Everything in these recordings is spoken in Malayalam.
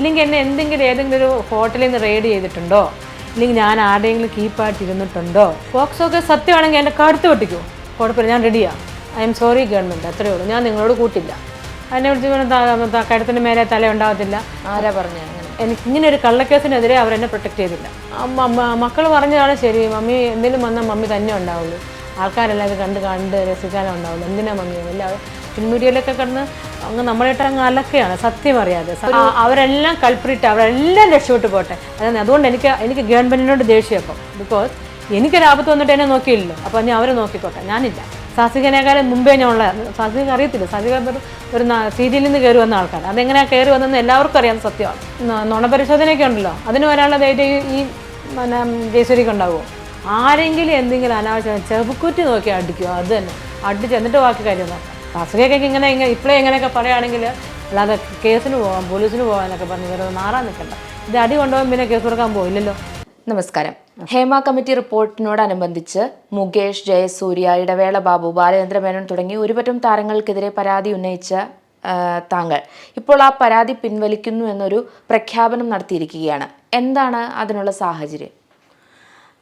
ഇല്ലെങ്കിൽ എന്നെ എന്തെങ്കിലും ഏതെങ്കിലും ഒരു ഹോട്ടലിൽ നിന്ന് റെയ്ഡ് ചെയ്തിട്ടുണ്ടോ? ഇല്ലെങ്കിൽ ഞാൻ ആരുടെയെങ്കിലും കീപ്പായിട്ട് ഇരുന്നിട്ടുണ്ടോ? ഒക്കെ സത്യമാണെങ്കിൽ എന്റെ കടുത്ത് പൊട്ടിക്കോ കുഴപ്പമില്ല ഞാൻ റെഡിയാണ് ഐ എം സോറി ഗവൺമെന്റ് അത്രയേ ഉള്ളൂ. ഞാൻ നിങ്ങളോട് കൂട്ടില്ല. അതിനെ വിളിച്ച് കഴുത്തിന് മേലെ തല ഉണ്ടാകത്തില്ല. ആരാ പറഞ്ഞു അങ്ങനെ? എനിക്ക് ഇങ്ങനെ ഒരു കള്ളക്കേസിനെതിരെ അവരെന്നെ പ്രൊട്ടക്ട് ചെയ്തില്ല. മക്കൾ പറഞ്ഞതാണ് ശരി. മമ്മി എന്തെങ്കിലും വന്നാൽ മമ്മി തന്നെ ഉണ്ടാവുള്ളൂ. ആൾക്കാരെല്ലാം ഇത് കണ്ട് കണ്ട് രസിക്കാനേ ഉണ്ടാവുള്ളൂ. എന്തിനാ മമ്മി? എല്ലാവരും ഫിലിം മീഡിയയിലൊക്കെ കിടന്ന് അങ്ങ് നമ്മളായിട്ട് അങ്ങ് അലക്കുകയാണ് സത്യം അറിയാതെ. അവരെല്ലാം കൾപ്രിറ്റ് അവരെല്ലാം രക്ഷപ്പെട്ടു പോട്ടെ. അതാണ് അതുകൊണ്ട് എനിക്ക് എനിക്ക് ഗവൺമെന്റിനോട് ദേഷ്യം ബിക്കോസ് എനിക്ക് ലാഭത്ത് വന്നിട്ട് എന്നെ നോക്കിയില്ലല്ലോ. അപ്പോൾ ഞാൻ അവരെ നോക്കിക്കോട്ടെ. ഞാനില്ല. സാസികനേക്കാളും മുമ്പേ ഞാൻ ഉള്ള സാസിക അറിയത്തില്ല. സാസിക ഒരു സീരിയലിൽ നിന്ന് കയറി വന്ന ആൾക്കാർ അതെങ്ങനെയാണ് കയറി വന്നതെന്ന് എല്ലാവർക്കും അറിയാവുന്ന സത്യമാണ്. നുണപരിശോധനയൊക്കെ ഉണ്ടല്ലോ. അതിന് വരാനുള്ള ധൈര്യം ഈ- പിന്നെ ജയശ്വരിക്ക് ഉണ്ടാവുമോ? ആരെങ്കിലും എന്തെങ്കിലും അനാവശ്യം ചെറുപ്പക്കുറ്റി നോക്കി അടിക്കുമോ അത് തന്നെ. അടിച്ച് എന്നിട്ട് ബാക്കി കാര്യം നോക്കാം. സാസികയൊക്കെ ഇങ്ങനെ ഇങ്ങനെ ഇപ്പോഴേ ഇങ്ങനെയൊക്കെ പറയുകയാണെങ്കിൽ അല്ലാതെ കേസിന് പോകാം പോലീസിന് പോകാനൊക്കെ പറഞ്ഞ് ഇവരത് മാറാൻ നിൽക്കണ്ട. ഇത് അടി കൊണ്ടുപോകാൻ പിന്നെ കേസ് കൊടുക്കാൻ പോയില്ലല്ലോ നമസ്കാരം. ഹേമ കമ്മിറ്റി റിപ്പോർട്ടിനോടനുബന്ധിച്ച് മുകേഷ് ജയസൂര്യ ഇടവേള ബാബു ബാലചന്ദ്ര മേനോൻ തുടങ്ങി ഒരുപറ്റം താരങ്ങൾക്കെതിരെ പരാതി ഉന്നയിച്ച താങ്കൾ. ഇപ്പോൾ ആ പരാതി പിൻവലിക്കുന്നു എന്നൊരു പ്രഖ്യാപനം നടത്തിയിരിക്കുകയാണ്. എന്താണ് അതിനുള്ള സാഹചര്യം?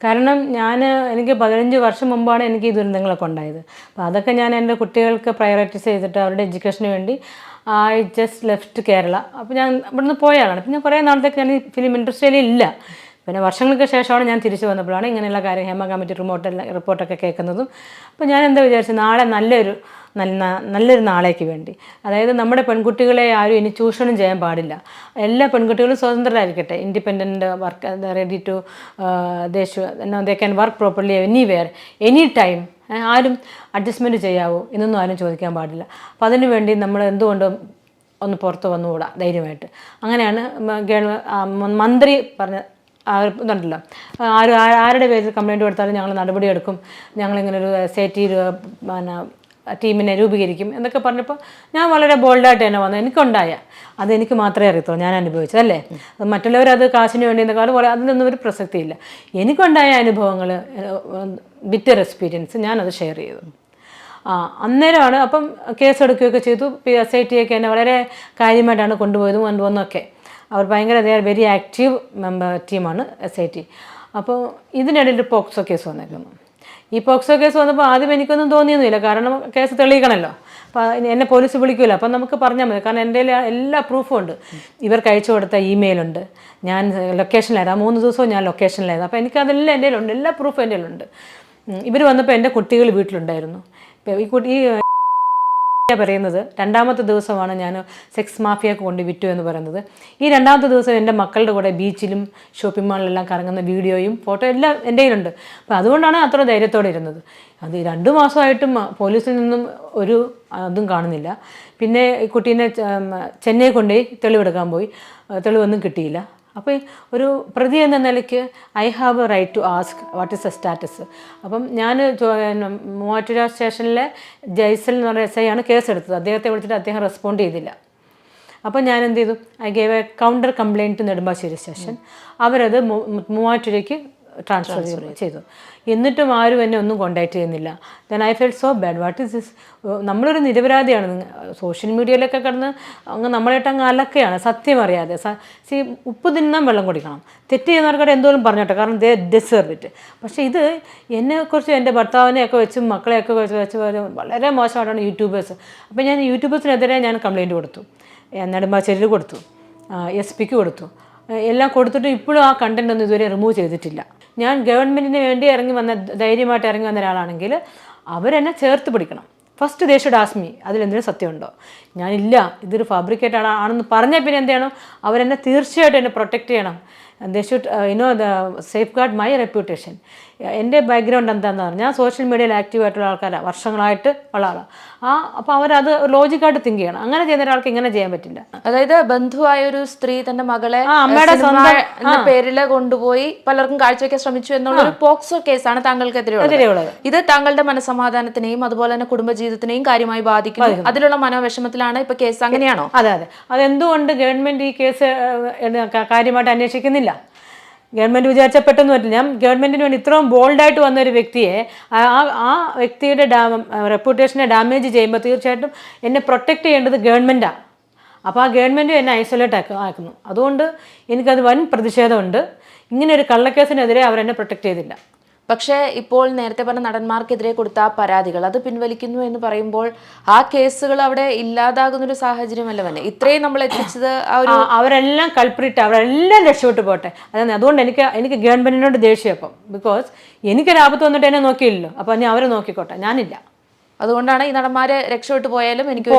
കാരണം ഞാൻ എനിക്ക് പതിനഞ്ച് വർഷം മുമ്പാണ് എനിക്ക് ഈ ദുരന്തങ്ങളൊക്കെ ഉണ്ടായത്. അപ്പോൾ അതൊക്കെ ഞാൻ എന്റെ കുട്ടികൾക്ക് പ്രയോറിറ്റൈസ് ചെയ്തിട്ട് അവരുടെ എഡ്യൂക്കേഷന് വേണ്ടി ഐ ജസ്റ്റ് ലെഫ്റ്റ് കേരള അപ്പോൾ ഞാൻ ഇവിടുന്ന് പോയ ആളാണ്. പിന്നെ കുറേ നാളത്തേക്ക് ഞാൻ ഈ ഫിലിം ഇൻഡസ്ട്രിയിൽ ഇല്ല. പിന്നെ വർഷങ്ങൾക്ക് ശേഷമാണ് ഞാൻ തിരിച്ചു വന്നപ്പോഴാണ് ഇങ്ങനെയുള്ള കാര്യം ഹേമ കമ്മിറ്റി റിമോട്ടെല്ലാം റിപ്പോർട്ടൊക്കെ കേൾക്കുന്നതും. അപ്പോൾ ഞാൻ എന്താ വിചാരിച്ചു നാളെ നല്ലൊരു നല്ല നല്ലൊരു നാളേക്ക് വേണ്ടി. അതായത് നമ്മുടെ പെൺകുട്ടികളെ ആരും ഇനി ചൂഷണം ചെയ്യാൻ പാടില്ല. എല്ലാ പെൺകുട്ടികളും സ്വതന്ത്രരായിരിക്കട്ടെ. Independent work ready to Desh they can work properly anywhere any time ആരും അഡ്ജസ്റ്റ്മെന്റ് ചെയ്യാവോ എന്നൊന്നും ആരും ചോദിക്കാൻ പാടില്ല. അപ്പോൾ അതിനു വേണ്ടി നമ്മൾ എന്തുകൊണ്ടും ഒന്ന് പുറത്ത് വന്നുകൂടാ ധൈര്യമായിട്ട്. അങ്ങനെയാണ് മന്ത്രി പറഞ്ഞ ഇതുണ്ടല്ലോ. ആര് ആരുടെ പേരിൽ കംപ്ലയിന്റ് കൊടുത്താലും ഞങ്ങൾ നടപടിയെടുക്കും ഞങ്ങളിങ്ങനെ ഒരു സേറ്റി പിന്നെ ടീമിനെ രൂപീകരിക്കും എന്നൊക്കെ പറഞ്ഞപ്പോൾ ഞാൻ വളരെ ബോൾഡായിട്ട് തന്നെ വന്നു. എനിക്കുണ്ടായ അത് എനിക്ക് മാത്രമേ അറിയത്തുള്ളൂ. ഞാൻ അനുഭവിച്ചതല്ലേ അത് മറ്റുള്ളവർ അത് കാശിന് വേണ്ടി എന്നൊക്കെ പോലെ അതിനൊന്നും ഒരു പ്രസക്തിയില്ല. എനിക്കുണ്ടായ അനുഭവങ്ങൾ ബിറ്റർ എക്സ്പീരിയൻസ് ഞാനത് ഷെയർ ചെയ്തു. ആ അന്നേരമാണ് അപ്പം കേസ് എടുക്കുകയൊക്കെ ചെയ്തു. പി എസ് ഐ ടി ഒക്കെ എന്നെ വളരെ കാര്യമായിട്ടാണ് കൊണ്ടുപോയതും കൊണ്ടുവന്നൊക്കെ അവർ ഭയങ്കര they are very active member ടീമാണ് എസ് ഐ ടി അപ്പോൾ ഇതിനിടയിൽ ഒരു പോക്സോ കേസ് വന്നേക്കുന്നു. ഈ പോക്സോ കേസ് വന്നപ്പോൾ ആദ്യം എനിക്കൊന്നും തോന്നിയൊന്നുമില്ല. കാരണം കേസ് തെളിയിക്കണമല്ലോ. അപ്പം എന്നെ പോലീസ് വിളിക്കില്ല അപ്പം നമുക്ക് പറഞ്ഞാൽ മതി. കാരണം എന്റെ എല്ലാ പ്രൂഫും ഉണ്ട്. ഇവർക്ക് അയച്ചു കൊടുത്ത ഇമെയിലുണ്ട് ഞാൻ ലൊക്കേഷനിലായിരുന്നു ആ മൂന്ന് ദിവസവും ഞാൻ ലൊക്കേഷനിലായിരുന്നു അപ്പോൾ എനിക്കതെല്ലാം എന്റെ ഉണ്ട് എല്ലാ പ്രൂഫും എന്റെ ഉണ്ട് ഇവർ വന്നപ്പോൾ എന്റെ കുട്ടികൾ വീട്ടിലുണ്ടായിരുന്നു. ഈ കുട്ടി പറയുന്നത്. രണ്ടാമത്തെ ദിവസമാണ് ഞാൻ സെക്സ് മാഫിയക്ക് കൊണ്ട് വിറ്റു എന്ന് പറയുന്നത്. ഈ രണ്ടാമത്തെ ദിവസം എന്റെ മക്കളുടെ കൂടെ ബീച്ചിലും ഷോപ്പിംഗ് മാളിലെല്ലാം കറങ്ങുന്ന വീഡിയോയും ഫോട്ടോ എല്ലാം എന്റെ കയ്യിലുണ്ട്. അപ്പോൾ അതുകൊണ്ടാണ് അത്ര ധൈര്യത്തോടെ ഇരുന്നത്. അത് രണ്ടു മാസമായിട്ടും പോലീസിൽ നിന്നും ഒരു അതും കാണുന്നില്ല. പിന്നെ കുട്ടീനെ ചെന്നൈ കൊണ്ടുപോയി തെളിവെടുക്കാൻ പോയി. തെളിവൊന്നും കിട്ടിയില്ല. അപ്പോൾ ഒരു പ്രതി എന്ന നിലയ്ക്ക് I have a right to ask what is a status അപ്പം ഞാൻ മൂവാറ്റുപുഴ സ്റ്റേഷനിലെ ജയ്സൽ എന്ന് പറഞ്ഞ എസ് ഐ ആണ് കേസെടുത്തത് അദ്ദേഹത്തെ വിളിച്ചിട്ട് അദ്ദേഹം റെസ്പോണ്ട് ചെയ്തില്ല. അപ്പോൾ ഞാൻ എന്ത് ചെയ്തു? I gave a counter complaint Nedumbassery station അവരത് മൂവാറ്റുരയ്ക്ക് ട്രാൻസ്ഫർ ചെയ്തു. എന്നിട്ടും ആരും എന്നെ ഒന്നും കോണ്ടാക്ട് ചെയ്യുന്നില്ല. Then I fell so bad what is this നമ്മളൊരു നിരപരാധിയാണ്. സോഷ്യൽ മീഡിയയിലൊക്കെ കിടന്ന് അങ്ങ് നമ്മളായിട്ട് അങ്ങ് അലക്കുകയാണ് സത്യം അറിയാതെ. സീ ഉപ്പ് തിന്നാൻ വെള്ളം കുടിക്കണം. തെറ്റ് ചെയ്യുന്നവർക്കടെ എന്തോലും പറഞ്ഞോട്ടെ? കാരണം ദേ ഡിസേർവ് ഇറ്റ് പക്ഷേ ഇത് എന്നെക്കുറിച്ച് എന്റെ ഭർത്താവിനെയൊക്കെ വെച്ചും മക്കളെയൊക്കെ വെച്ച് വെച്ച് വളരെ മോശമായിട്ടാണ് യൂട്യൂബേഴ്സ്. അപ്പോൾ ഞാൻ യൂട്യൂബേഴ്സിനെതിരെ ഞാൻ കംപ്ലയിന്റ് കൊടുത്തു. നെടുമ്പാശ്ശേരിയിൽ കൊടുത്തു. എസ് പിക്ക് കൊടുത്തു. എല്ലാം കൊടുത്തിട്ട് ഇപ്പോഴും ആ കണ്ടന്റ് ഒന്നും ഇതുവരെ റിമൂവ് ചെയ്തിട്ടില്ല. ഞാൻ ഗവൺമെന്റിന് വേണ്ടി ഇറങ്ങി വന്ന ധൈര്യമായിട്ട് ഇറങ്ങി വന്ന ഒരാളാണെങ്കിൽ അവരെന്നെ ചേർത്ത് പിടിക്കണം. ഫസ്റ്റ് ദേഷ്യം ആസ്മി. അതിലെന്തെങ്കിലും സത്യമുണ്ടോ? ഞാനില്ല. ഇതൊരു ഫാബ്രിക്കേറ്റ് ആണ് ആണെന്ന് പറഞ്ഞാൽ പിന്നെ എന്ത് ചെയ്യണം? അവരെന്നെ തീർച്ചയായിട്ടും എന്നെ പ്രൊട്ടക്റ്റ് ചെയ്യണം. They should you know the safeguard my reputation എന്റെ ബാക്ക്ഗ്രൗണ്ട് എന്താണെന്ന് പറഞ്ഞാൽ സോഷ്യൽ മീഡിയയിൽ ആക്റ്റീവ് ആയിട്ടുള്ള ആൾക്കാരാണ് വർഷങ്ങളായിട്ട് ഉള്ള ആളാണ് ആ അപ്പോൾ അവരത് ലോജിക്കായിട്ട് തിങ്ക് ചെയ്യണം. അങ്ങനെ ചെയ്യുന്ന ഒരാൾക്ക് ഇങ്ങനെ ചെയ്യാൻ പറ്റില്ല. അതായത് ബന്ധുവായ ഒരു സ്ത്രീ തന്റെ മകളെ അമ്മയുടെ സ്വന്തം- പേരിൽ കൊണ്ടുപോയി പലർക്കും കാഴ്ചവെക്കാൻ ശ്രമിച്ചു എന്നുള്ള ഒരു പോക്സോ കേസാണ് താങ്കൾക്കെതിരെയുള്ളത്. ഇത് താങ്കളുടെ മനസമാധാനത്തിനെയും അതുപോലെ തന്നെ കുടുംബജീവിതത്തിനെയും കാര്യമായി ബാധിക്കുന്നു. അതിലുള്ള മനോവിഷമത്തിലാണ് ഇപ്പൊ കേസ് അങ്ങനെയാണോ? അതെ അതെ. അതെന്തുകൊണ്ട് ഗവൺമെന്റ് ഈ കേസ് കാര്യമായിട്ട് അന്വേഷിക്കുന്നില്ല? ഗവൺമെന്റ് വിചാരിച്ചാൽ പെട്ടെന്ന് പറ്റില്ല. ഞാൻ ഗവൺമെന്റിന് വേണ്ടി ഇത്രയും ബോൾഡായിട്ട് വന്ന ഒരു വ്യക്തിയെ ആ ആ- വ്യക്തിയുടെ റെപ്യൂട്ടേഷനെ ഡാമേജ് ചെയ്യുമ്പോൾ തീർച്ചയായിട്ടും എന്നെ പ്രൊട്ടക്റ്റ് ചെയ്യേണ്ടത് ഗവൺമെന്റാണ് അപ്പോൾ ആ ഗവൺമെന്റ് എന്നെ ഐസൊലേറ്റ് ആക്ക ആക്കുന്നു. അതുകൊണ്ട് എനിക്കത് വൻ പ്രതിഷേധമുണ്ട്. ഇങ്ങനെ ഒരു കള്ളക്കേസിനെതിരെ അവരെന്നെ പ്രൊട്ടക്റ്റ് ചെയ്തില്ല. പക്ഷേ ഇപ്പോൾ നേരത്തെ പറഞ്ഞ നടന്മാർക്കെതിരെ കൊടുത്ത ആ പരാതികൾ അത് പിൻവലിക്കുന്നു എന്ന് പറയുമ്പോൾ ആ കേസുകൾ അവിടെ ഇല്ലാതാകുന്ന ഒരു സാഹചര്യമല്ല തന്നെ ഇത്രയും നമ്മൾ എത്തിച്ചത് അവരെല്ലാം കൾപ്രിറ്റ് അവരെല്ലാം രക്ഷപ്പെട്ടു പോട്ടെ. അതാണ് അതുകൊണ്ട് എനിക്ക് എനിക്ക് ഗവൺമെന്റിനോട് ദേഷ്യം അപ്പം ബിക്കോസ് എനിക്കൊരു ആപത്ത് വന്നിട്ട് എന്നെ നോക്കിയില്ലല്ലോ. അപ്പൊ ഞാൻ അവരെ നോക്കിക്കോട്ടെ. ഞാനില്ല. അതുകൊണ്ടാണ് ഈ നടന്മാര് രക്ഷപ്പെട്ടു പോയാലും എനിക്ക്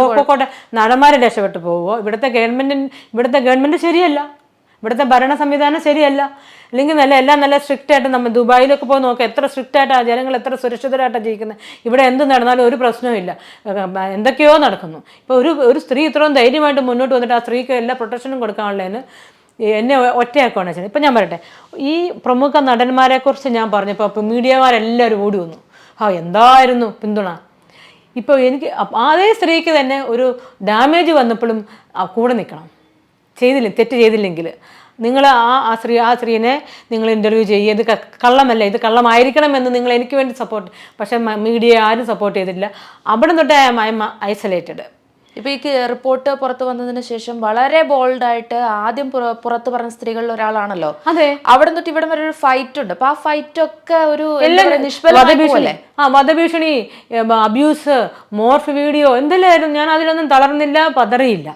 നടന്മാരെ രക്ഷപ്പെട്ടു പോവുമോ ഇവിടുത്തെ ഗവൺമെന്റിന് ഇവിടുത്തെ ഗവൺമെന്റ് ശരിയല്ല. ഇവിടുത്തെ ഭരണ സംവിധാനം ശരിയല്ല. അല്ലെങ്കിൽ നല്ല എല്ലാം നല്ല സ്ട്രിക്റ്റ് ആയിട്ട് നമ്മൾ ദുബായിലൊക്കെ പോയി നോക്കുക എത്ര സ്ട്രിക്റ്റ് ആയിട്ടാണ് ജനങ്ങൾ എത്ര സുരക്ഷിതരായിട്ടാണ് ജീവിക്കുന്നത്. ഇവിടെ എന്ത് നടന്നാലും ഒരു പ്രശ്നവും ഇല്ല. എന്തൊക്കെയോ നടക്കുന്നു. ഇപ്പോൾ ഒരു ഒരു സ്ത്രീ ഇത്രയും ധൈര്യമായിട്ട് മുന്നോട്ട് വന്നിട്ട് ആ സ്ത്രീക്ക് എല്ലാ പ്രൊട്ടക്ഷനും കൊടുക്കാനുള്ളതിന് എന്നെ ഒറ്റയാക്കുകയാണ് വെച്ചാൽ ഇപ്പം ഞാൻ പറയട്ടെ ഈ പ്രമുഖ നടന്മാരെക്കുറിച്ച് ഞാൻ പറഞ്ഞപ്പോൾ ഇപ്പോൾ മീഡിയമാരെല്ലാവരും ഓടി വന്നു. ആ എന്തായിരുന്നു പിന്തുണ? ഇപ്പോൾ എനിക്ക് അതേ സ്ത്രീക്ക് തന്നെ ഒരു ഡാമേജ് വന്നപ്പോഴും കൂടെ നിൽക്കണം. ചെയ്തില്ല തെറ്റ് ചെയ്തില്ലെങ്കിൽ. നിങ്ങൾ ആ ആ സ്ത്രീ ആ സ്ത്രീനെ നിങ്ങൾ ഇന്റർവ്യൂ ചെയ്യുക. ഇത് കള്ളമല്ല ഇത് കള്ളമായിരിക്കണമെന്ന് നിങ്ങൾ എനിക്ക് വേണ്ടി സപ്പോർട്ട് പക്ഷേ മീഡിയ ആരും സപ്പോർട്ട് ചെയ്തിട്ടില്ല. അവിടെ തൊട്ട് ഐ എം ഐസൊലേറ്റഡ് ഇപ്പോൾ ഈ റിപ്പോർട്ട് പുറത്തു വന്നതിന് ശേഷം വളരെ ബോൾഡായിട്ട് ആദ്യം പുറത്തു പറഞ്ഞ സ്ത്രീകളിൽ ഒരാളാണല്ലോ. അതെ. അവിടെ തൊട്ട് ഇവിടെ വരെ ഒരു ഫൈറ്റ് ഉണ്ട്. അപ്പൊ ആ ഫൈറ്റ് ഒക്കെ ഒരു വധഭീഷണി? ആ വധഭീഷണി അബ്യൂസ് മോർഫ് വീഡിയോ എന്തെല്ലാം ഞാൻ അതിലൊന്നും തളർന്നില്ല പതറിയില്ല.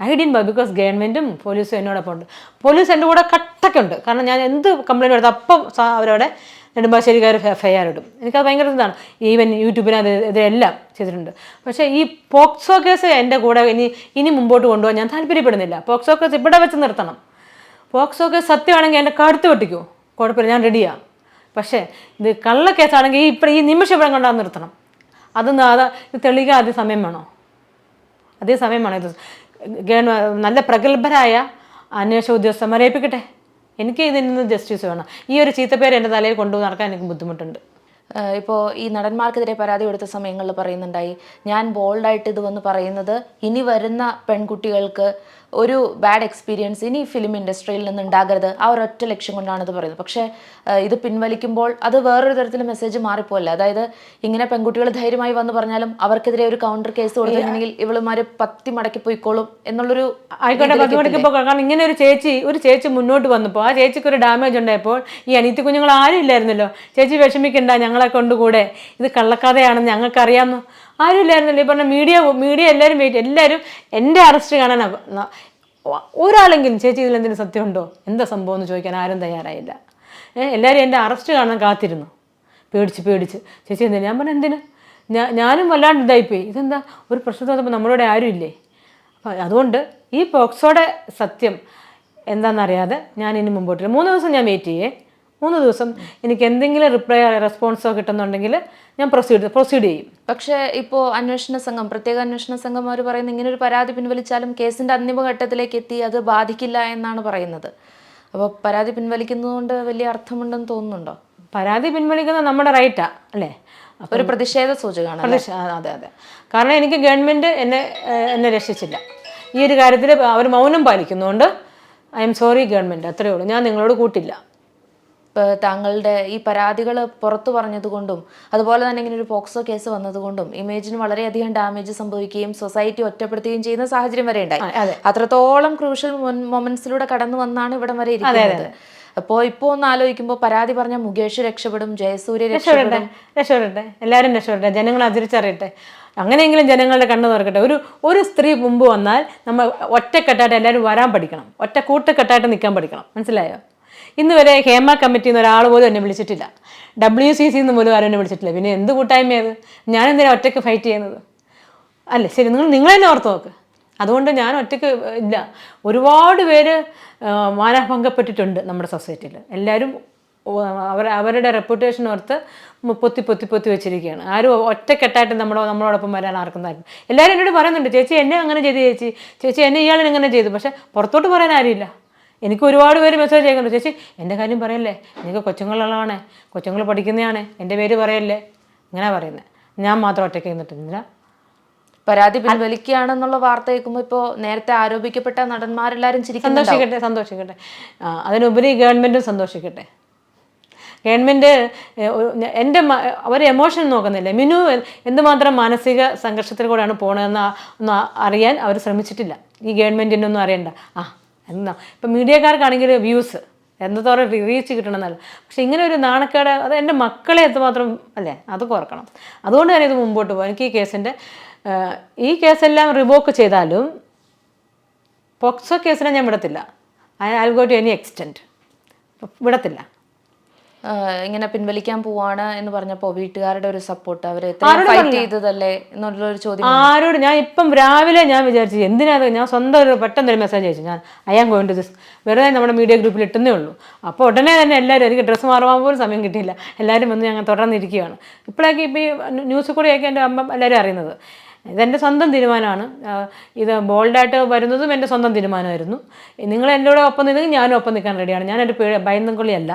ഐ ഡിൻ ബൈ ബിക്കോസ് ഗവൺമെന്റും പോലീസും എന്നോടൊപ്പം ഉണ്ട്. പോലീസ് എന്റെ കൂടെ കട്ടക്കുണ്ട് കാരണം ഞാൻ എന്ത് കംപ്ലയിന്റ് എടുത്ത് അപ്പം അവരവിടെ നെടുമ്പാശ്ശേരിക്കാർ ആർ ഇടും. എനിക്കത് ഭയങ്കര ഇതാണ്. ഈവൻ യൂട്യൂബിനത് ഇതെല്ലാം ചെയ്തിട്ടുണ്ട്. പക്ഷേ ഈ പോക്സോ കേസ് എന്റെ കൂടെ ഇനി ഇനി മുമ്പോട്ട് കൊണ്ടുപോകാൻ ഞാൻ താല്പര്യപ്പെടുന്നില്ല. പോക്സോ കേസ് ഇവിടെ വെച്ച് നിർത്തണം. പോക്സോ കേസ് സത്യമാണെങ്കിൽ എന്റെ കടുത്ത് വെട്ടിക്കോ കുഴപ്പമില്ല ഞാൻ റെഡിയാണ് പക്ഷേ ഇത് കള്ളക്കേസാണെങ്കിൽ ഈ ഇപ്പം ഈ നിമിഷം ഇവിടെ കൊണ്ടാ നിർത്തണം. അതൊന്നും അത് ഇത് തെളിയിക്കാൻ ആദ്യം സമയം വേണോ? അതേ സമയം വേണോ ഇത്? നല്ല പ്രഗത്ഭരായ അന്വേഷണ ഉദ്യോഗസ്ഥന്മാരെ ഏൽപ്പിക്കട്ടെ? എനിക്ക് ഇതിൽ നിന്ന് ജസ്റ്റിസ് വേണം. ഈ ഒരു ചീത്തപ്പേര് എന്റെ തലയിൽ കൊണ്ടു നടക്കാൻ എനിക്ക് ബുദ്ധിമുട്ടുണ്ട്. ഇപ്പോൾ ഇപ്പോ ഈ നടന്മാർക്കെതിരെ പരാതി കൊടുത്ത സമയങ്ങളിൽ പറയുന്നുണ്ടായി ഞാൻ ബോൾഡായിട്ട് ഇത് വന്ന് പറയുന്നത് ഇനി വരുന്ന പെൺകുട്ടികൾക്ക് ഒരു ബാഡ് എക്സ്പീരിയൻസ് ഇനി ഫിലിം ഇൻഡസ്ട്രിയിൽ നിന്ന് ഉണ്ടാകരുത് ആ ഒരൊറ്റ ലക്ഷ്യം കൊണ്ടാണ് ഇത് പറയുന്നത്. പക്ഷേ ഇത് പിൻവലിക്കുമ്പോൾ അത് വേറൊരു തരത്തിൽ മെസ്സേജ് മാറിപ്പോല്ല അതായത് ഇങ്ങനെ പെൺകുട്ടികൾ ധൈര്യമായി വന്ന് പറഞ്ഞാലും അവർക്കെതിരെ ഒരു കൗണ്ടർ കേസ് കൊടുത്തിട്ടുണ്ടെങ്കിൽ ഇവളുമാര് പത്തി മടക്കി പോയിക്കോളും എന്നുള്ളൊരു ആയിക്കോട്ടെ പത്ത് മടക്കി കാരണം ഇങ്ങനെ ഒരു ചേച്ചി ഒരു ചേച്ചി മുന്നോട്ട് വന്നപ്പോൾ ആ ചേച്ചിക്ക് ഒരു ഡാമേജ് ഉണ്ടായപ്പോൾ ഈ അനീത്തി കുഞ്ഞുങ്ങൾ ആരും ഇല്ലായിരുന്നല്ലോ. ചേച്ചി വിഷമിക്കണ്ട ഞങ്ങളെ കൊണ്ടുകൂടെ. ഇത് കള്ളക്കഥയാണെന്ന് ഞങ്ങൾക്കറിയാമെന്ന് ആരും ഈ പറഞ്ഞ മീഡിയ മീഡിയ എല്ലാവരും വെയിറ്റ് എല്ലാവരും എന്റെ അറസ്റ്റ് കാണാൻ ഒരാളെങ്കിലും ചേച്ചി ഇതിലെന്തിനും സത്യമുണ്ടോ? എന്താ സംഭവം എന്ന് ചോദിക്കാൻ ആരും തയ്യാറായില്ല. എല്ലാവരും എന്റെ അറസ്റ്റ് കാണാൻ കാത്തിരുന്നു. പേടിച്ച് പേടിച്ച്. ചേച്ചി എന്തിനാ? ഞാൻ പറഞ്ഞ എന്തിന്? ഞാനും വല്ലാണ്ട് ഇതായിപ്പോയി ഇതെന്താ? ഒരു പ്രശ്നം തോന്നുമ്പോൾ നമ്മളോട് ആരും ഇല്ലേ? അപ്പം അതുകൊണ്ട് ഈ പോക്സോടെ സത്യം എന്താണെന്നറിയാതെ ഞാൻ ഇനി മുമ്പോട്ടില്ല മൂന്ന് ദിവസം ഞാൻ വെയിറ്റ് ചെയ്യേ. മൂന്ന് ദിവസം എനിക്ക് എന്തെങ്കിലും റിപ്ലൈ റെസ്പോൺസോ കിട്ടുന്നുണ്ടെങ്കിൽ ഞാൻ പ്രൊസീഡ് പ്രൊസീഡ് ചെയ്യും. പക്ഷേ ഇപ്പോൾ അന്വേഷണ സംഘം പ്രത്യേക അന്വേഷണ സംഘം അവർ പറയുന്നത് ഇങ്ങനെ ഒരു പരാതി പിൻവലിച്ചാലും കേസിന്റെ അന്തിമഘട്ടത്തിലേക്ക് എത്തി അത് ബാധിക്കില്ല എന്നാണ് പറയുന്നത്. അപ്പോൾ പരാതി പിൻവലിക്കുന്നതുകൊണ്ട് വലിയ അർത്ഥമുണ്ടെന്ന് തോന്നുന്നുണ്ടോ? പരാതി പിൻവലിക്കുന്നത് നമ്മുടെ റൈറ്റാ അല്ലേ? ഒരു പ്രതിഷേധ സൂചകമാണ് അതെ അതെ. കാരണം എനിക്ക് ഗവൺമെന്റ് എന്നെ എന്നെ രക്ഷിച്ചില്ല. ഈ ഒരു കാര്യത്തിൽ അവർ മൗനം പാലിക്കുന്നതുകൊണ്ട് ഐ എം സോറി ഗവൺമെന്റ് അത്രയേ ഉള്ളൂ. ഞാൻ നിങ്ങളോട് കൂട്ടില്ല. താങ്കളുടെ ഈ പരാതികൾ പുറത്തു പറഞ്ഞതുകൊണ്ടും അതുപോലെ തന്നെ ഇങ്ങനെ ഒരു പോക്സോ കേസ് വന്നതുകൊണ്ടും ഇമേജിന് വളരെയധികം ഡാമേജ് സംഭവിക്കുകയും സൊസൈറ്റി ഒറ്റപ്പെടുത്തുകയും ചെയ്യുന്ന സാഹചര്യം വരെ ഉണ്ടായി. അത്രത്തോളം ക്രൂഷ്യൽ മൊമെന്റ്സിലൂടെ കടന്നു വന്നാണ് ഇവിടം വരെ ഇരിക്കുന്നത്. അപ്പോ ഇപ്പോ ഒന്ന് ആലോചിക്കുമ്പോൾ പരാതി പറഞ്ഞ മുകേഷ് രക്ഷപ്പെടും ജയസൂര്യ രക്ഷപ്പെടട്ടെ രക്ഷപ്പെടും. രക്ഷപ്പെടട്ടെ എല്ലാവരും രക്ഷപ്പെടട്ടെ ജനങ്ങൾ അതിരിച്ചറിയട്ടെ? അങ്ങനെയെങ്കിലും ജനങ്ങളുടെ കണ്ണ് തുറക്കട്ടെ? ഒരു ഒരു സ്ത്രീ മുമ്പ് വന്നാൽ നമ്മൾ ഒറ്റക്കെട്ടായിട്ട് എല്ലാവരും വരാൻ പഠിക്കണം. ഒറ്റ കൂട്ടക്കെട്ടായിട്ട് നിൽക്കാൻ പഠിക്കണം. മനസ്സിലായോ? ഇന്ന് വരെ ഹേമ കമ്മിറ്റിയിൽ നിന്ന് ഒരാൾ പോലും എന്നെ വിളിച്ചിട്ടില്ല. ഡബ്ല്യു സി സിന്ന് പോലും ആരും എന്നെ വിളിച്ചിട്ടില്ല. പിന്നെ എന്ത് കൂട്ടായ്മയത് ഞാൻ എന്തിനാണ് ഒറ്റയ്ക്ക് ഫൈറ്റ് ചെയ്യുന്നത്? അല്ല? ശരി നിങ്ങൾ നിങ്ങൾ തന്നെ ഓർത്ത് നോക്ക്. അതുകൊണ്ട് ഞാൻ ഒറ്റയ്ക്ക് ഇല്ല. ഒരുപാട് പേര് മാനഭംഗപ്പെട്ടിട്ടുണ്ട് നമ്മുടെ സൊസൈറ്റിയിൽ. എല്ലാവരും അവർ അവരുടെ റെപ്യൂട്ടേഷൻ ഓർത്ത് പൊത്തി പൊത്തി പൊത്തി വെച്ചിരിക്കുകയാണ്. ആരും ഒറ്റക്കെട്ടായിട്ട് നമ്മളോ നമ്മളോടൊപ്പം വരാൻ ആർക്കും താല്പര്യം എല്ലാവരും എന്നോട് പറയുന്നുണ്ട് ചേച്ചി എന്നെ അങ്ങനെ ചെയ്തു ചേച്ചി. ചേച്ചി എന്നെ ഇയാളിനെ ഇങ്ങനെ ചെയ്തു. പക്ഷേ പുറത്തോട്ട് പറയാൻ ആരുമില്ല. എനിക്ക് ഒരുപാട് പേര് മെസ്സേജ് അയക്കുന്നുണ്ട്. ചേച്ചി എന്റെ കാര്യം പറയല്ലേ? എനിക്ക് കൊച്ചുങ്ങളുള്ളതാണ്. കൊച്ചുങ്ങൾ പഠിക്കുന്നതാണ്. എന്റെ പേര് പറയല്ലേ? ഇങ്ങനെ പറയുന്നത് ഞാൻ മാത്രം ഒറ്റയ്ക്ക് നിന്നിട്ടില്ല പരാതി പിൻവലിക്കുകയാണെന്നുള്ള വാർത്ത കേൾക്കുമ്പോൾ ഇപ്പോൾ നേരത്തെ ആരോപിക്കപ്പെട്ട നടന്മാരെല്ലാവരും സന്തോഷിക്കട്ടെ സന്തോഷിക്കട്ടെ. അതിനുപരി ഗവൺമെന്റും സന്തോഷിക്കട്ടെ. ഗവൺമെന്റ് എന്റെ അവർ എമോഷൻ നോക്കുന്നില്ല? മിനു എന്തുമാത്രം മാനസിക സംഘർഷത്തിൽ കൂടെയാണ് പോണതെന്ന് ഒന്ന് അറിയാൻ അവർ ശ്രമിച്ചിട്ടില്ല. ഈ ഗവൺമെന്റിനൊന്നും അറിയണ്ട. ആ എന്നാ ഇപ്പം മീഡിയക്കാർക്കാണെങ്കിൽ വ്യൂസ്. എന്തോരം റീച്ച് കിട്ടണമെന്നല്ല. പക്ഷെ ഇങ്ങനെ ഒരു നാണക്കേട് അത് എന്റെ മക്കളെ എത്രമാത്രം അല്ലേ? അത് കുറക്കണം. അതുകൊണ്ട് തന്നെ ഇത് മുമ്പോട്ട് പോകും എനിക്ക് ഈ കേസിന്റെ ഈ കേസെല്ലാം റിവോക്ക് ചെയ്താലും പോക്സോ കേസിനെ ഞാൻ വിടത്തില്ല. I'll go to any extent വിടത്തില്ല. ഇങ്ങനെ പിൻവലിക്കാൻ പോവാണ് എന്ന് പറഞ്ഞപ്പോ വീട്ടുകാരുടെ ഒരു സപ്പോർട്ട് അവർ ഫൈറ്റ് ചെയ്തതല്ലേ എന്നുള്ള ഒരു ചോദ്യം ആരോട് ഞാൻ ഇപ്പം രാവിലെ ഞാൻ വിചാരിച്ചു എന്തിനാ ഞാൻ സ്വന്തം ഒരു പെട്ടെന്ന് ഒരു മെസ്സേജ് അയച്ചു. ഞാൻ ഗോയിൻ ടു ദിസ് വെറുതെ നമ്മുടെ മീഡിയ ഗ്രൂപ്പിൽ ഇട്ടുന്നേ ഉള്ളൂ. അപ്പോൾ ഉടനെ തന്നെ എല്ലാവരും എനിക്ക് ഡ്രസ്സ് മാറുവാൻ പോലും സമയം കിട്ടിയില്ല. എല്ലാവരും വന്ന് ഞങ്ങൾ തുടർന്നിരിക്കുകയാണ്. ഇപ്പോഴേക്ക് ഇപ്പോൾ ഈ ന്യൂസ് കൂടെയൊക്കെ എന്റെ അമ്മ എല്ലാവരും അറിയുന്നത്. ഇതെന്റെ സ്വന്തം തീരുമാനമാണ്. ഇത് ബോൾഡായിട്ട് വരുന്നതും എന്റെ സ്വന്തം തീരുമാനമായിരുന്നു. നിങ്ങൾ എന്റെ കൂടെ ഒപ്പം നിന്നെങ്കിൽ ഞാനും ഒപ്പം നിൽക്കാൻ റെഡിയാണ് ഞാനൊരു പേ ഭയന്നും ഭയന്നുകൊള്ളിയല്ല.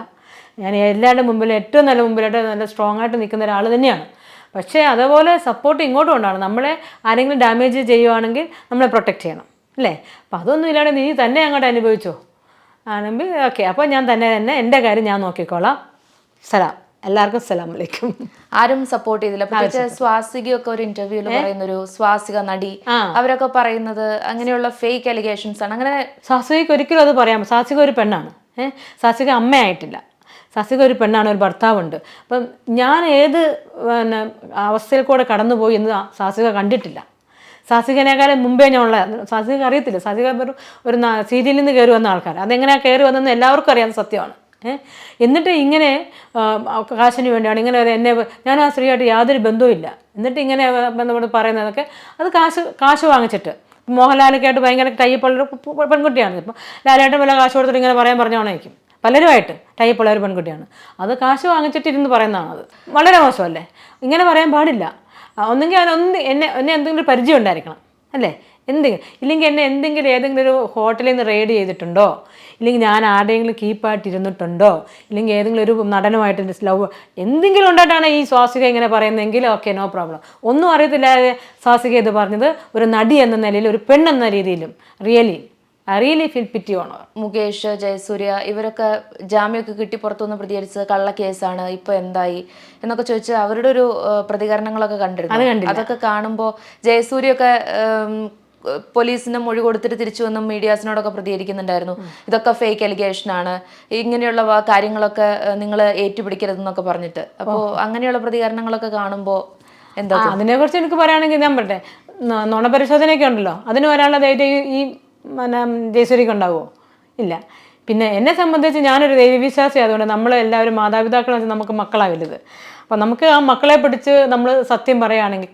ഞാൻ എല്ലാവരുടെ മുമ്പിൽ ഏറ്റവും നല്ല മുമ്പിലായിട്ട് നല്ല സ്ട്രോങ് ആയിട്ട് നിൽക്കുന്ന ഒരാൾ തന്നെയാണ്. പക്ഷേ അതേപോലെ സപ്പോർട്ട് ഇങ്ങോട്ടും ഉണ്ടാവണം നമ്മളെ ആരെങ്കിലും ഡാമേജ് ചെയ്യുവാണെങ്കിൽ നമ്മളെ പ്രൊട്ടക്റ്റ് ചെയ്യണം അല്ലേ? അപ്പോൾ അതൊന്നും ഇല്ലാണ്ട് നീ തന്നെ അങ്ങോട്ട് അനുഭവിച്ചോ? ആണെങ്കിൽ ഓക്കെ അപ്പോൾ ഞാൻ തന്നെ തന്നെ എന്റെ കാര്യം ഞാൻ നോക്കിക്കോളാം. സലാം. എല്ലാവർക്കും സലാം വലൈക്കും ആരും സപ്പോർട്ട് ചെയ്തില്ല. പ്രത്യേകിച്ച് സ്വാസികയൊക്കെ ഒരു ഇന്റർവ്യൂൽ പറയുന്ന ഒരു സ്വാസിക നടി അവരൊക്കെ പറയുന്നത് അങ്ങനെയുള്ള ഫേക്ക് അലിഗേഷൻസ് ആണ്. അങ്ങനെ സ്വാസികയ്ക്ക് ഒരിക്കലും അത് പറയാം സ്വാസിക ഒരു പെണ്ണാണ്. ഏഹ് സാസിക അമ്മയായിട്ടില്ല. സാസിക ഒരു പെണ്ണാണ് ഒരു ഭർത്താവുണ്ട്. അപ്പം ഞാൻ ഏത് പിന്നെ അവസ്ഥയിൽ കൂടെ കടന്നുപോയി എന്ന് സാസിക കണ്ടിട്ടില്ല. സാസികനേക്കാളും മുമ്പേ ഞാൻ ഉള്ള സാസിക അറിയത്തില്ല. സാസിക ഒരു സീരിയലിൽ നിന്ന് കയറി വന്ന ആൾക്കാർ അതെങ്ങനെയാണ് കയറി വന്നതെന്ന് എല്ലാവർക്കും അറിയാവുന്ന സത്യമാണ്. എന്നിട്ട് ഇങ്ങനെ കാശിന് വേണ്ടിയാണ് ഇങ്ങനെ എന്നെ ഞാൻ ആ സ്ത്രീയായിട്ട് യാതൊരു ബന്ധവുമില്ല. എന്നിട്ട് ഇങ്ങനെ ബന്ധപ്പെട്ട് പറയുന്നതൊക്കെ അത് കാശ് കാശ് വാങ്ങിച്ചിട്ട്. മോഹൻലാലൊക്കെ ആയിട്ട് ഭയങ്കര ടൈപ്പുള്ള ഒരു പു- പെൺകുട്ടിയാണ്. ഇപ്പം ലാലേട്ടൻ വല്ല കാശ് കൊടുത്തിട്ട് ഇങ്ങനെ പറയാൻ പറഞ്ഞോണേക്കും. പലരുമായിട്ട് ടൈപ്പുള്ള ഒരു പെൺകുട്ടിയാണ്. അത് കാശ് വാങ്ങിച്ചിട്ടിരുന്ന് അത് വളരെ മോശമല്ലേ? ഇങ്ങനെ പറയാൻ പാടില്ല. ഒന്നെങ്കിൽ അതിനൊന്ന് എന്നെ എന്നെ എന്തെങ്കിലും പരിചയം ഉണ്ടായിരിക്കണം അല്ലേ? എന്തെങ്കിലും ഇല്ലെങ്കിൽ എന്നെ എന്തെങ്കിലും ഏതെങ്കിലും ഒരു ഹോട്ടലിൽ നിന്ന് റെയ്ഡ് ചെയ്തിട്ടുണ്ടോ? ഇല്ലെങ്കിൽ ഞാൻ ആരുടെയെങ്കിലും കീപ്പായിട്ട് ഇരുന്നിട്ടുണ്ടോ? ഇല്ലെങ്കിൽ ഏതെങ്കിലും ഒരു നടനുമായിട്ട് ലവ് എന്തെങ്കിലും ഉണ്ടായിട്ടാണ് ഈ സ്വാസിക ഇങ്ങനെ പറയുന്നതെങ്കിൽ ഓക്കെ നോ പ്രോബ്ലം ഒന്നും അറിയത്തില്ലാതെ സ്വാസിക ഇത് പറഞ്ഞത് ഒരു നടി എന്ന നിലയിൽ ഒരു പെണ്ണെന്ന രീതിയിലും really I really feel pity owner Mukesh Jayasurya ഇവരൊക്കെ ജാമ്യമൊക്കെ കിട്ടി പുറത്തുനിന്ന് പ്രതികരിച്ചത് കള്ള കേസാണ് ഇപ്പൊ എന്തായി? എന്നൊക്കെ ചോദിച്ച് അവരുടെ ഒരു പ്രതികരണങ്ങളൊക്കെ കണ്ടിരുന്നു. അതൊക്കെ കാണുമ്പോൾ ജയസൂര്യൊക്കെ ഉം, പോലീസിന് മൊഴി കൊടുത്തിട്ട് തിരിച്ചു വന്ന് മീഡിയാസിനോടൊക്കെ പ്രതികരിക്കുന്നുണ്ടായിരുന്നു. ഇതൊക്കെ ഫേക്ക് അലിഗേഷൻ ആണ്. ഇങ്ങനെയുള്ള കാര്യങ്ങളൊക്കെ നിങ്ങൾ ഏറ്റുപിടിക്കരുതെന്നൊക്കെ പറഞ്ഞിട്ട്. അപ്പോൾ അങ്ങനെയുള്ള പ്രതികരണങ്ങളൊക്കെ കാണുമ്പോൾ എന്താ അതിനെ അതിനെക്കുറിച്ച് എനിക്ക് പറയുകയാണെങ്കിൽ ഞാൻ പറട്ടെ നുണപരിശോധനയൊക്കെ ഉണ്ടല്ലോ. അതിന് വരാനുള്ള ധൈര്യം ഈ പിന്നെ ജയസൂരിക്ക് ഉണ്ടാവുമോ? ഇല്ല. പിന്നെ എന്നെ സംബന്ധിച്ച് ഞാനൊരു ദൈവവിശ്വാസി ആയതുകൊണ്ട് നമ്മൾ എല്ലാവരും മാതാപിതാക്കളെ വെച്ച് നമുക്ക് മക്കളാണ് അപ്പം നമുക്ക് ആ മക്കളെ പിടിച്ച് നമ്മൾ സത്യം പറയുകയാണെങ്കിൽ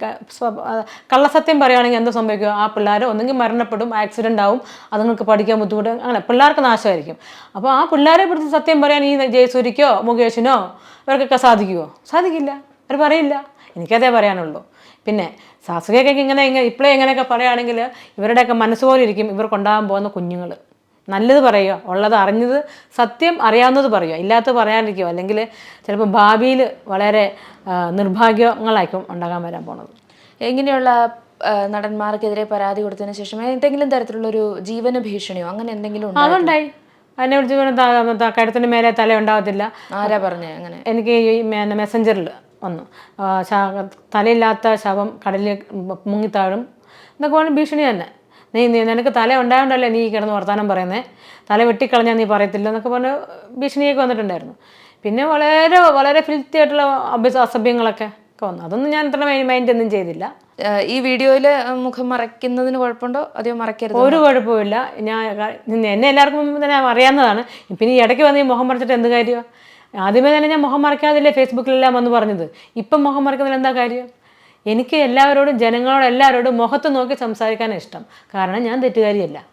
കള്ളസത്യം പറയുകയാണെങ്കിൽ എന്ത് സംഭവിക്കും? ആ പിള്ളേർ ഒന്നെങ്കിൽ മരണപ്പെടും ആക്സിഡന്റ് ആവും അതുങ്ങൾക്ക് പഠിക്കാൻ ബുദ്ധിമുട്ട് അങ്ങനെ പിള്ളേർക്ക് നാശമായിരിക്കും. അപ്പോൾ ആ പിള്ളേരെ പിടിച്ച് സത്യം പറയാൻ ഈ ജയസൂരിക്കോ മുകേഷിനോ ഇവർക്കൊക്കെ സാധിക്കുമോ സാധിക്കില്ല. അവർ പറയില്ല. എനിക്കതേ പറയാനുള്ളൂ. പിന്നെ സാസുകയൊക്കെ ഇങ്ങനെ ഇങ്ങനെ ഇപ്പോഴേ ഇങ്ങനെയൊക്കെ പറയുകയാണെങ്കിൽ ഇവരുടെയൊക്കെ മനസ്സുപോലെ ഇരിക്കും ഇവർ ഇവർക്കുണ്ടാകാൻ പോകുന്ന കുഞ്ഞുങ്ങൾ. നല്ലത് പറയുക. ഉള്ളത് അറിഞ്ഞത് സത്യം അറിയാവുന്നത് പറയുക. ഇല്ലാത്തത് പറയാണ്ടിരിക്കുക അല്ലെങ്കിൽ ചിലപ്പോൾ ഭാവിയിൽ വളരെ നിർഭാഗ്യങ്ങളായിരിക്കും ഉണ്ടാകാൻ വരാൻ പോണത്. എങ്ങനെയുള്ള നടന്മാർക്കെതിരെ പരാതി കൊടുത്തതിന് ശേഷം എന്തെങ്കിലും തരത്തിലുള്ള ഒരു ജീവന ഭീഷണിയോ അങ്ങനെ എന്തെങ്കിലും അതുണ്ടായി. അതിനെ വിളിച്ച് കഴുത്തിന് മേലെ തല ഉണ്ടാകത്തില്ല ആരാ പറഞ്ഞേ അങ്ങനെ? എനിക്ക് ഈ മെസ്സഞ്ചറിൽ വന്നു. തലയില്ലാത്ത ശവം കടലിൽ മുങ്ങിത്താഴും എന്നൊക്കെ പറഞ്ഞ ഭീഷണി തന്നെ. നീ നീ നിനക്ക് തല ഉണ്ടായോണ്ടല്ലേ നീ കിടന്ന് വർത്താനം പറയുന്നത് തല വെട്ടിക്കളഞ്ഞാൽ നീ പറയത്തില്ല എന്നൊക്കെ പറഞ്ഞ് ഭീഷണിയൊക്കെ വന്നിട്ടുണ്ടായിരുന്നു. പിന്നെ വളരെ വളരെ ഫിൽത്തി ആയിട്ടുള്ള അഭ്യസ അസഭ്യങ്ങളൊക്കെ ഒക്കെ വന്നു. അതൊന്നും ഞാൻ ഇത്ര മൈൻഡ് ഒന്നും ചെയ്തില്ല. ഈ വീഡിയോയിൽ മുഖം മറയ്ക്കുന്നതിന് കുഴപ്പമുണ്ടോ? അതെയോ മറയ്ക്കരുത് ഒരു കുഴപ്പമില്ല ഞാൻ എന്നെ എല്ലാവർക്കും മുമ്പ് തന്നെ അറിയാവുന്നതാണ്. പിന്നെ ഈ ഇടയ്ക്ക് വന്ന് ഈ മുഖം മറച്ചിട്ട് എന്ത് കാര്യമാണ് ആദ്യമേ തന്നെ ഞാൻ മുഖം മറക്കാതില്ലേ ഫേസ്ബുക്കിലെല്ലാം വന്ന് പറഞ്ഞത്? ഇപ്പം മുഖം മറക്കുന്നതിൽ എന്താ കാര്യം? എനിക്ക് എല്ലാവരോടും ജനങ്ങളോട് എല്ലാവരോടും മുഖത്ത് നോക്കി സംസാരിക്കാനാണ് ഇഷ്ടം. കാരണം ഞാൻ തെറ്റുകാരിയല്ല.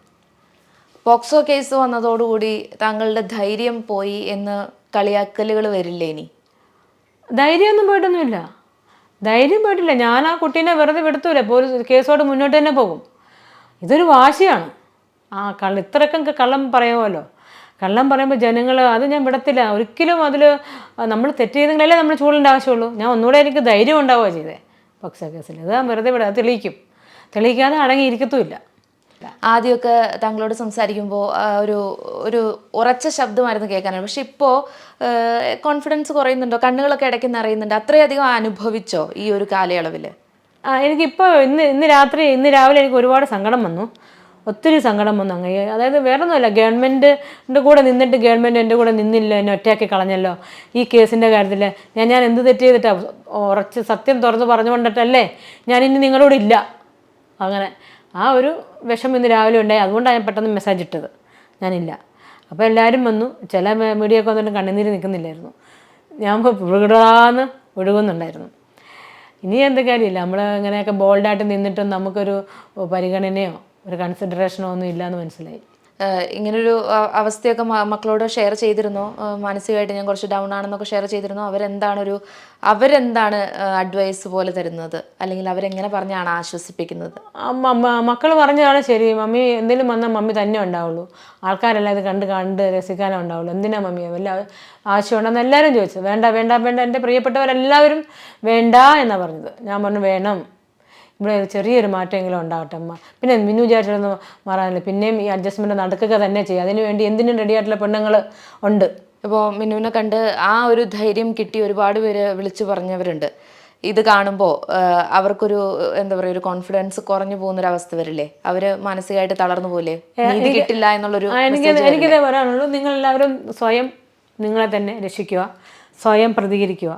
പോക്സോ കേസ് വന്നതോടുകൂടി താങ്കളുടെ ധൈര്യം പോയി എന്ന് കളിയാക്കലുകൾ വരില്ലേ ഇനി? ധൈര്യമൊന്നും പോയിട്ടൊന്നുമില്ല. ധൈര്യം പോയിട്ടില്ല. ഞാൻ ആ കുട്ടീനെ വെറുതെ വിടത്തൂല. പോലീസ് കേസോട് മുന്നോട്ട് തന്നെ പോകും. ഇതൊരു വാശിയാണ്. ആ കള്ള ഇത്രയൊക്കെ കള്ളം പറയുമല്ലോ. കള്ളം പറയുമ്പോൾ ജനങ്ങൾ അത് ഞാൻ വിടത്തില്ല. ഒരിക്കലും അതിൽ നമ്മൾ തെറ്റ് ചെയ്തെങ്കിലല്ലേ നമ്മൾ ചൂടേണ്ട ആവശ്യമുള്ളൂ. ഞാൻ ഒന്നുകൂടെ എനിക്ക് ധൈര്യം ഉണ്ടാവുക ചെയ്തേ. പക്ഷെ കേസിൽ അത് ഞാൻ വെറുതെ വിടാം അത് തെളിയിക്കും. തെളിയിക്കാതെ അടങ്ങിയിരിക്കത്തുമില്ല. ആദ്യമൊക്കെ താങ്കളോട് സംസാരിക്കുമ്പോൾ ഒരു ഒരു ഉറച്ച ശബ്ദമായിരുന്നു കേൾക്കാനാണ് പക്ഷെ ഇപ്പോൾ കോൺഫിഡൻസ് കുറയുന്നുണ്ടോ? കണ്ണുകളൊക്കെ ഇടയ്ക്ക് നിറയുന്നുണ്ട്. അത്രയധികം അനുഭവിച്ചോ ഈ ഒരു കാലയളവിൽ എനിക്കിപ്പോൾ ഇന്ന് ഇന്ന് രാത്രി ഇന്ന് രാവിലെ എനിക്ക് ഒരുപാട് സങ്കടം വന്നു. ഒത്തിരി സങ്കടം വന്നു അങ്ങ്. അതായത് വേറെ ഒന്നുമല്ല ഗവൺമെന്റിന്റെ കൂടെ നിന്നിട്ട് ഗവൺമെന്റ് എന്റെ കൂടെ നിന്നില്ല എന്നെ ഒറ്റയാക്കി കളഞ്ഞല്ലോ. ഈ കേസിന്റെ കാര്യത്തിൽ ഞാൻ ഞാൻ എന്ത് തെറ്റ് ചെയ്തിട്ടാണ് ഉറച്ച് സത്യം തുറന്ന് പറഞ്ഞുകൊണ്ടിട്ടല്ലേ ഞാൻ ഇനി നിങ്ങളോട് ഇല്ല. അങ്ങനെ. ആ ഒരു വിഷം ഇന്ന് രാവിലെ ഉണ്ടായി. അതുകൊണ്ടാണ് ഞാൻ പെട്ടെന്ന് മെസ്സേജ് ഇട്ടത്. ഞാനില്ല അപ്പോൾ എല്ലാവരും വന്നു. ചില മീഡിയ ഒക്കെ വന്നിട്ട് കണ്ണുനീര് നിൽക്കുന്നില്ലായിരുന്നു. ഞാൻ വിടാന്ന് ഒഴുകുന്നുണ്ടായിരുന്നു ഇനി എന്ത് കാര്യമില്ല നമ്മൾ ഇങ്ങനെയൊക്കെ ബോൾഡായിട്ട് നിന്നിട്ടും നമുക്കൊരു പരിഗണനയോ ഒരു കൺസിഡറേഷനോ ഒന്നും ഇല്ലയെന്ന് മനസ്സിലായി. ഇങ്ങനൊരു അവസ്ഥയൊക്കെ മക്കളോട് ഷെയർ ചെയ്തിരുന്നു. മാനസികമായിട്ട് ഞാൻ കുറച്ച് ഡൗൺ ആണെന്നൊക്കെ ഷെയർ ചെയ്തിരുന്നു. അവരെന്താണ് ഒരു അവരെന്താണ് അഡ്വൈസ് പോലെ തരുന്നത്? അല്ലെങ്കിൽ അവരെങ്ങനെ പറഞ്ഞാണ് ആശ്വസിപ്പിക്കുന്നത്? മക്കൾ പറഞ്ഞതാണ് ശരി. മമ്മി എന്തെങ്കിലും വന്നാൽ മമ്മി തന്നെ ഉണ്ടാവുള്ളൂ. ആൾക്കാരെല്ലാം ഇത് കണ്ട് കണ്ട് രസിക്കാനേ ഉണ്ടാവുള്ളൂ. എന്തിനാ മമ്മി? വല്ല ആവശ്യമുണ്ടെന്ന് എല്ലാവരും ചോദിച്ചു. വേണ്ട വേണ്ട വേണ്ട. എന്റെ പ്രിയപ്പെട്ടവരെല്ലാവരും വേണ്ട എന്നാണ് പറഞ്ഞത്. ഞാൻ പറഞ്ഞു വേണം. ഇവിടെ ചെറിയൊരു മാറ്റമെങ്കിലും ഉണ്ടാവട്ടെ അമ്മ പിന്നെ മിന്നു വിചാരിച്ചിട്ടൊന്നും മാറാനില്ല. പിന്നെയും ഈ അഡ്ജസ്റ്റ്മെന്റ് നടക്കുക തന്നെ ചെയ്യുക അതിന് വേണ്ടി എന്തിനും റെഡി ആയിട്ടുള്ള പെണ്ണുങ്ങൾ ഉണ്ട്. ഇപ്പോൾ മിന്നുവിനെ കണ്ട് ആ ഒരു ധൈര്യം കിട്ടി ഒരുപാട് പേര് വിളിച്ചു പറഞ്ഞവരുണ്ട്. ഇത് കാണുമ്പോൾ അവർക്കൊരു എന്താ പറയുക ഒരു കോൺഫിഡൻസ് കുറഞ്ഞു പോകുന്നൊരവസ്ഥ വരില്ലേ? അവർ മാനസികമായിട്ട് തളർന്നു പോലെ നീതി കിട്ടില്ല എന്നുള്ളൊരു എനിക്കിതേ പറയാനുള്ളൂ. നിങ്ങളെല്ലാവരും സ്വയം നിങ്ങളെ തന്നെ രക്ഷിക്കുക. സ്വയം പ്രതികരിക്കുക.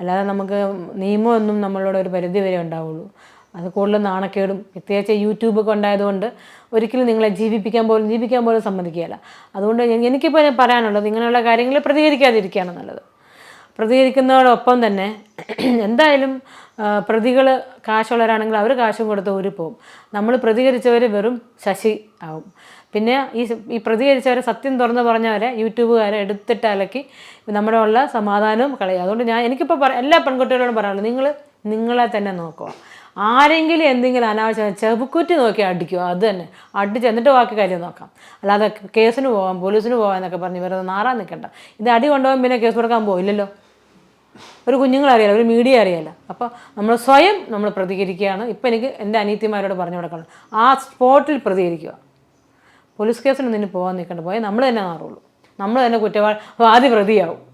അല്ലാതെ നമുക്ക് നിയമമൊന്നും നമ്മളോട് ഒരു പരിധി വരെ ഉണ്ടാവുള്ളൂ. അത് കൂടുതൽ നാണക്കേടും. പ്രത്യേകിച്ച് യൂട്യൂബ് ഒക്കെ ഉണ്ടായതുകൊണ്ട് ഒരിക്കലും നിങ്ങളെ ജീവിപ്പിക്കാൻ പോലും ജീവിക്കാൻ പോലും സമ്മതിക്കുകയില്ല. അതുകൊണ്ട് എനിക്കിപ്പോൾ പറയാനുള്ളത് ഇങ്ങനെയുള്ള കാര്യങ്ങളിൽ പ്രതികരിക്കാതിരിക്കുകയാണ് നല്ലത്. പ്രതികരിക്കുന്നതോടൊപ്പം തന്നെ എന്തായാലും പ്രതികൾ കാശുള്ളവരാണെങ്കിൽ അവർ കാശും കൊടുത്ത് ഊരി പോകും നമ്മൾ പ്രതികരിച്ചവർ വെറും ശശി ആവും. പിന്നെ ഈ ഈ പ്രതികരിച്ചവരെ സത്യം തുറന്ന് പറഞ്ഞവരെ യൂട്യൂബുകാരെ എടുത്തിട്ട് അലക്കി നമ്മുടെ ഉള്ള സമാധാനവും കളയുക അതുകൊണ്ട് ഞാൻ എനിക്കിപ്പോൾ പറ എല്ലാ പെൺകുട്ടികളോടും പറയാനുള്ളത് നിങ്ങൾ നിങ്ങളെ തന്നെ നോക്കുക. ആരെങ്കിലും എന്തെങ്കിലും അനാവശ്യം ചെബുക്കുറ്റി നോക്കി അടിക്കുക അത് തന്നെ. അടിച്ച് എന്നിട്ട് ബാക്കി കാര്യം നോക്കാം. അല്ലാതെ കേസിന് പോകാം പോലീസിന് പോകാം എന്നൊക്കെ പറഞ്ഞ് ഇവരത് നാറാൻ നിൽക്കണ്ട. ഇത് അടി കൊണ്ടുപോകാൻ പിന്നെ കേസ് കൊടുക്കാൻ പോയില്ലല്ലോ ഒരു കുഞ്ഞുങ്ങളറിയാലോ ഒരു മീഡിയ അറിയാലോ. അപ്പോൾ നമ്മൾ സ്വയം നമ്മൾ പ്രതികരിക്കുകയാണ്. ഇപ്പം എനിക്ക് എന്റെ അനീത്തിമാരോട് പറഞ്ഞു കൊടുക്കണം ആ സ്പോട്ടിൽ പ്രതികരിക്കുക. പോലീസ് കേസിന് നിന്ന് പോകാൻ നിൽക്കേണ്ട. പോയാൽ നമ്മൾ തന്നെ മാറുള്ളൂ നമ്മൾ തന്നെ കുറ്റവാളി ആദ്യ പ്രതിയാവും.